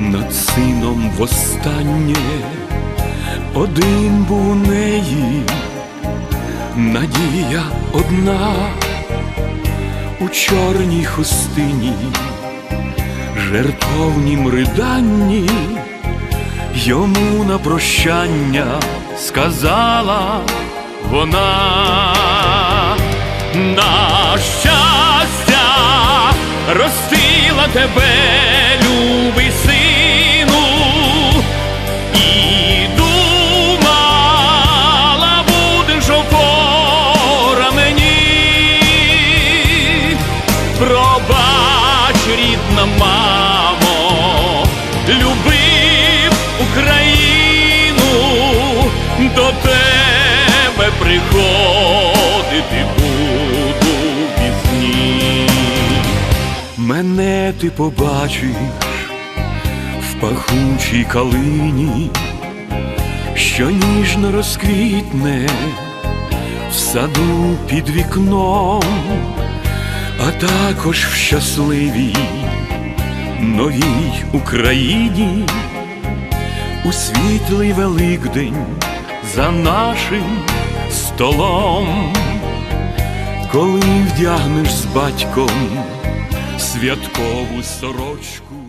над сином востаннє, один був у неї, надія одна. У чорній хустині, жертовнім риданні, йому на прощання сказала вона. На щастя ростила тебе, любий рідна мамо, любив Україну, до тебе приходити буду пізні. Мене ти побачиш в пахучій калині, що ніжно розквітне в саду під вікном а також в щасливій новій Україні, у світлий Великдень за нашим столом, коли вдягнеш з батьком святкову сорочку.